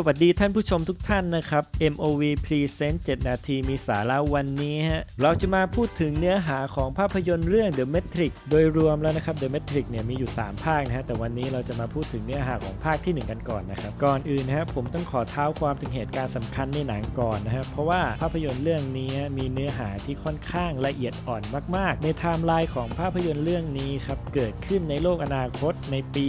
สวัสดีท่านผู้ชมทุกท่านนะครับ MOV Present 7 นาทีมีสาระวันนี้ฮะ เราจะมาพูดถึงเนื้อหาของภาพยนตร์เรื่อง The Matrix โดยรวมแล้วนะครับ The Matrix เนี่ยมีอยู่ 3 ภาคนะฮะ แต่วันนี้เราจะมาพูดถึงเนื้อหาของภาคที่ 1 กันก่อนนะครับ ก่อนอื่นนะฮะผมต้องขอเท้าความถึงเหตุการณ์สำคัญในหนังก่อนนะครับเพราะว่าภาพยนตร์เรื่องนี้มีเนื้อหาที่ค่อนข้างละเอียดอ่อนมาก ๆ ในไทม์ไลน์ของภาพยนตร์เรื่องนี้ครับเกิดขึ้นในโลกอนาคตในปี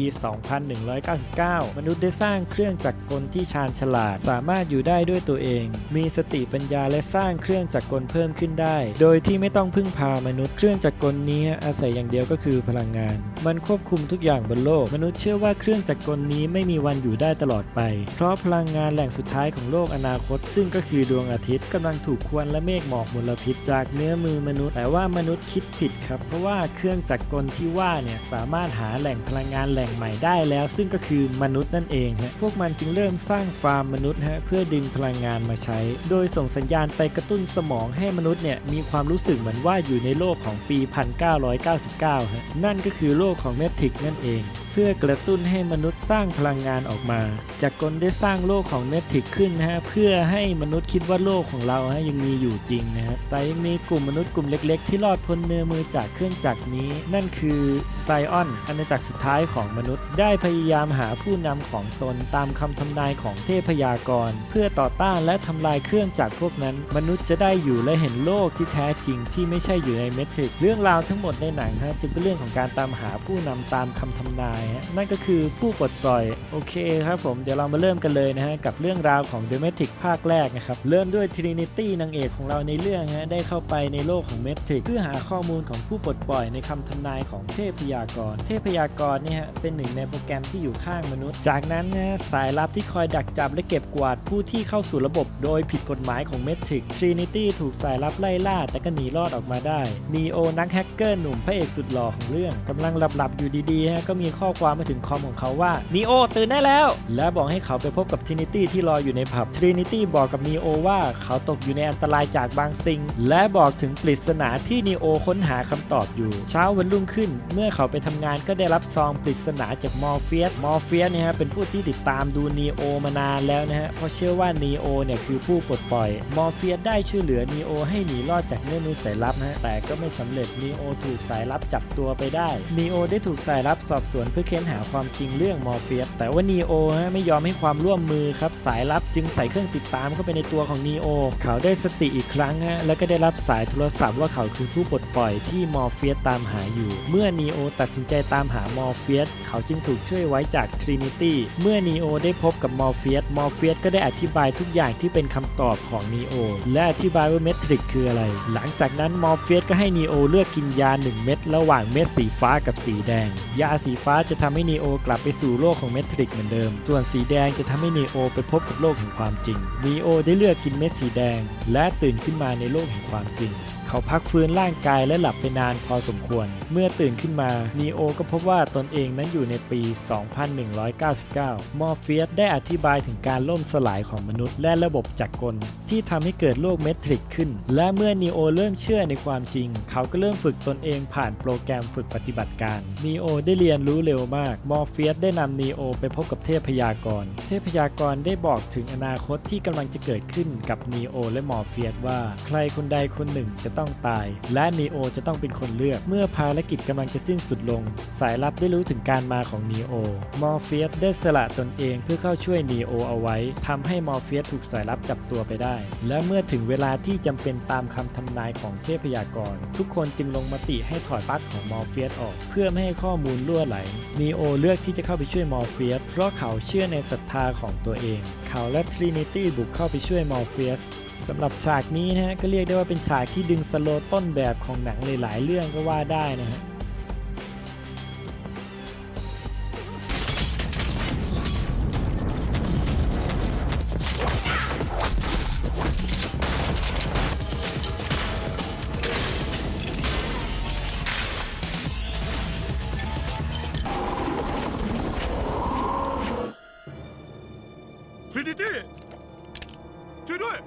2199 มนุษย์ได้สร้างเครื่องจักรกลที่ใช้าญฉลาด สามารถอยู่ได้ด้วยตัวเอง มีสติปัญญาและสร้างเครื่องจักรกลเพิ่มขึ้นได้ โดยที่ไม่ต้องพึ่งพามนุษย์เครื่องจักรกลนี้อาศัยอย่างเดียวก็คือพลังงาน มันควบคุมทุกอย่างบนโลก มนุษย์เชื่อว่าเครื่องจักรกลนี้ไม่มีวันอยู่ได้ตลอดไป เพราะพลังงานแหล่งสุดท้ายของโลกอนาคต ซึ่งก็คือดวงอาทิตย์กำลังถูกควันและเมฆหมอกมลพิษจากเนื้อมือมนุษย์ แต่ว่ามนุษย์คิดผิดครับ เพราะว่าเครื่องจักรกลที่ว่าเนี่ยสามารถหาแหล่งพลังงานแหล่งใหม่ได้แล้ว ซึ่งก็คือมนุษย์นั่นเองฮะพวกมันจึงเริ่มสร้างฟาร์มมนุษย์ฮะเพื่อดึงพลังงานมาใช้ โดยส่งสัญญาณไปกระตุ้นสมองให้มนุษย์เนี่ยมีความรู้สึกเหมือนว่าอยู่ในโลกของปี 1999ฮะนั่นก็คือโลกของเมทริกนั่นเอง เพื่อกระตุ้นให้มนุษย์สร้างพลังงานออกมา จากกลได้สร้างโลกของเมทริกขึ้นนะฮะเพื่อให้มนุษย์คิดว่าโลกของเราฮะยังมีอยู่จริงนะฮะแต่ยังมีกลุ่มมนุษย์กลุ่มเล็ก ๆ ที่รอดพ้นเนื้อมือจากเครื่องจักรนี้ นั่นคือไซออนอาณาจักรสุดท้ายของมนุษย์ ได้พยายามหาผู้นำของตนตามคำทำนายของเทพยากร เพื่อต่อต้านและทำลายเครื่องจักรพวกนั้น มนุษย์จะได้อยู่และเห็นโลกที่แท้จริงที่ไม่ใช่อยู่ในเมทริกเรื่องราวทั้งหมดในหนังฮะจะเป็นเรื่องของการตามหาผู้นำตามคำทำนายฮะนั่นก็คือผู้ปลดปล่อยโอเคครับผมเดี๋ยวเรามาเริ่มกันเลยนะฮะกับเรื่องราวของ The Matrix ภาคแรกนะครับเริ่มด้วย Trinity นางเอกของเราในเรื่องฮะได้เข้าไปในโลกของ Matrix เพื่อหาข้อมูลของผู้ปลดปล่อยในคำทำนายของเทพยากร เทพยากรเนี่ยฮะเป็นหนึ่งในโปรแกรมที่อยู่ข้างมนุษย์ จากนั้นนะสายลับที่คอยดักจับและเก็บกวาดผู้ที่เข้าสู่ระบบโดยผิดกฎหมายของ Matrix Trinity ถูกสายลับไล่ล่า แต่ก็หนีรอดออกมาได้ Neo นักแฮกเกอร์หนุ่มพระเอกสุดหล่อของเรื่องกำลังหลับๆอยู่ดีๆฮะก็มีข้อความมาถึงคอมของเขาว่า Neo ตื่นได้แล้ว และบอกให้เขาไปพบกับ Trinity ที่รออยู่ในผับ Trinity บอกกับ Neo ว่าเขาตกอยู่ในอันตรายจากบางสิ่ง และบอกถึงปริศนาที่ Neo ค้นหาคำตอบอยู่ เช้าวันรุ่งขึ้น เมื่อเขาไปทำงานก็ได้รับซองปริศนาจากมอร์เฟียสมอร์เฟียสเนี่ยฮะเป็นผู้ที่ติดตามดู Neo มานานแล้วนะฮะเพราะเชื่อว่า Neo เนี่ยคือผู้ปลดปล่อย มอร์เฟียสได้ช่วยเหลือ Neo ให้หนีรอดจากเงื่อนมือสายลับนะฮะแต่ก็ไม่สำเร็จ Neo ถูกสายลับจับตัวไปได้ Neo ได้ถูกสายลับสอบสวนเพื่อเค้นหาความจริงเรื่องมอร์เฟียสแต่ว่า Neo ฮะไม่ยอมให้ความร่วมมือครับสายลับจึงใส่เครื่องติดตามเข้าไปในตัวของ Neo เขาได้สติอีกครั้งฮะแล้วก็ได้รับสายโทรศัพท์ว่าเขาคือผู้ปลดปล่อยที่มอร์เฟียสตามหาอยู่ เมื่อ Neo ตัดสินใจตามหามอร์เฟียสเขาจึงถูกช่วยไว้จาก Trinity เมื่อ Neo ได้พบกับมอร์เฟียสมอร์เฟียสก็ได้อธิบายทุกอย่างที่เป็นคำตอบของ Neo และอธิบายว่าเมทริกคืออะไร หลังจากนั้นมอร์เฟียสก็ให้ Neo เลือกกินยา 1 เม็ดระหว่างเม็ดสีฟ้ากับสีแดง ยาสีฟ้าจะทำให้ Neo กลับไปสู่โลกของเมทริกเหมือนเดิม ส่วนสีแดงจะทำให้ Neo ไปพบกับโลกแห่งความจริง Neo ได้เลือกกินเม็ดสีแดง และตื่นขึ้นมาในโลกแห่งความจริง เขาพักฟื้นร่างกายและหลับไปนานพอสมควร เมื่อตื่นขึ้นมานีโอก็พบว่าตนเองนั้นอยู่ในปี 2199 มอร์เฟียสได้อธิบายถึงการล่มสลายของมนุษย์ และระบบจักรกล ที่ทำให้เกิดโลกเมทริกขึ้น และเมื่อนีโอเริ่มเชื่อในความจริง เขาก็เริ่มฝึกตนเองผ่านโปรแกรมฝึกปฏิบัติการนีโอได้เรียนรู้เร็วมาก มอร์เฟียสได้นำนีโอไปพบกับเทพยากร เทพยากรได้บอกถึงอนาคตที่กำลังจะเกิดขึ้นกับนีโอและมอร์เฟียสว่า ใครคนใดคนหนึ่งจะต้องตาย และนีโอจะต้องเป็นคนเลือก เมื่อภารกิจกำลังจะสิ้นสุดลง สายลับได้รู้ถึงการมาของนีโอ มอร์เฟียสได้สละตนเองเพื่อเข้าช่วยนีโอเอาไว้ทำให้มอร์เฟียสถูกสายลับจับตัวไปได้ และเมื่อถึงเวลาที่จำเป็นตามคำทำนายของเทพยากร ทุกคนจึงลงมติให้ถอดปลั๊กของมอร์เฟียสออก เพื่อไม่ให้ข้อมูลล่วไหลนีโอเลือกที่จะเข้าไปช่วยมอร์เฟียสเพราะเขาเชื่อในศรัทธาของตัวเอง เขาและทรินิตี้บุกเข้าไปช่วยมอร์เฟียส สำหรับฉากนี้นะฮะก็เรียกได้ว่าเป็นฉากที่ดึงสโลต้นแบบของหนังหลายๆเรื่องก็ว่าได้นะฮะทรินิตี้ช่วยด้วย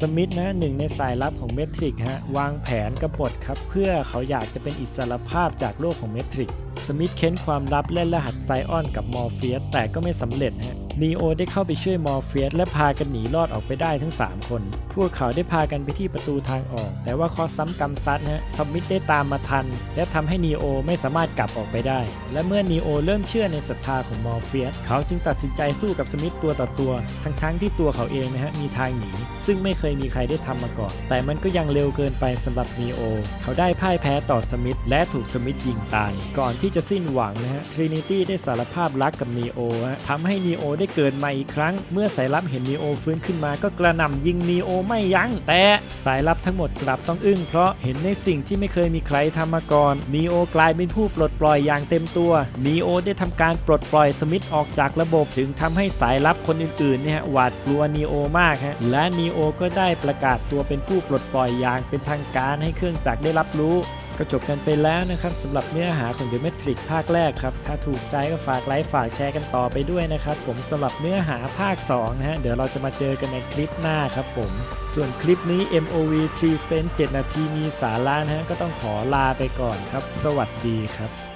สมิธนะหนึ่งในสายลับของเมทริกฮะวางแผนกบฏครับ เพื่อเขาอยากจะเป็นอิสรภาพจากโลกของเมทริกสมิธเค้นความลับและรหัสไซออนกับมอร์เฟียสแต่ก็ไม่สำเร็จฮะ นีโอได้เข้าไปช่วยมอร์เฟียสและพากันหนีรอดออกไปได้ทั้ง 3 คน พวกเขาได้พากันไปที่ประตูทางออก แต่ว่าข้อซ้ำกรรมซัดฮะสมิธได้ตามมาทัน และทำให้นีโอไม่สามารถกลับออกไปได้ และเมื่อนีโอเริ่มเชื่อในศรัทธาของมอร์เฟียสเขาจึงตัดสินใจสู้กับสมิธตัวต่อตัว ทั้งๆที่ตัวเขาเองนะฮะมีทางหนี ซึ่งไม่เคยมีใครได้ทำมาก่อน แต่มันก็ยังเร็วเกินไปสำหรับนีโอเขาได้พ่ายแพ้ต่อสมิธและถูกสมิธยิงตาย ก่อนที่จะสิ้นหวังนะฮะทรินิตี้ได้สารภาพรักกับนีโอฮะทำให้นีโอได้เกิดมาอีกครั้ง เมื่อสายลับเห็นนีโอฟื้นขึ้นมาก็กระหน่ำยิงนีโอไม่ยัง้ง แต่สายลับทั้งหมดกลับต้องอึ้งเพราะเห็นในสิ่งที่ไม่เคยมีใครทำมาก่อนนีโอกลายเป็นผู้ปลดปล่อยอย่างเต็มตัวนีโอได้ทำการปลดปล่อยสมิธออกจากระบบ จึงทำให้สายลับคนอื่นๆเนี่ยหวาดกลัวนีโอมากฮะและนีโอก็ได้ประกาศตัวเป็นผู้ปลดปล่อยอย่างเป็นทางการให้เครื่องจักรได้รับรู้ ก็จบกันไปแล้วนะครับสำหรับเนื้อหาของ The Matrix ภาคแรกครับ ถ้าถูกใจก็ฝากไลค์ฝากแชร์กันต่อไปด้วยนะครับ ผมสำหรับเนื้อหาภาค 2 นะฮะ เดี๋ยวเราจะมาเจอกันในคลิปหน้าครับผม ส่วนคลิปนี้ MOV Present 7 นาทีมีสาระนะฮะ ก็ต้องขอลาไปก่อนครับ สวัสดีครับ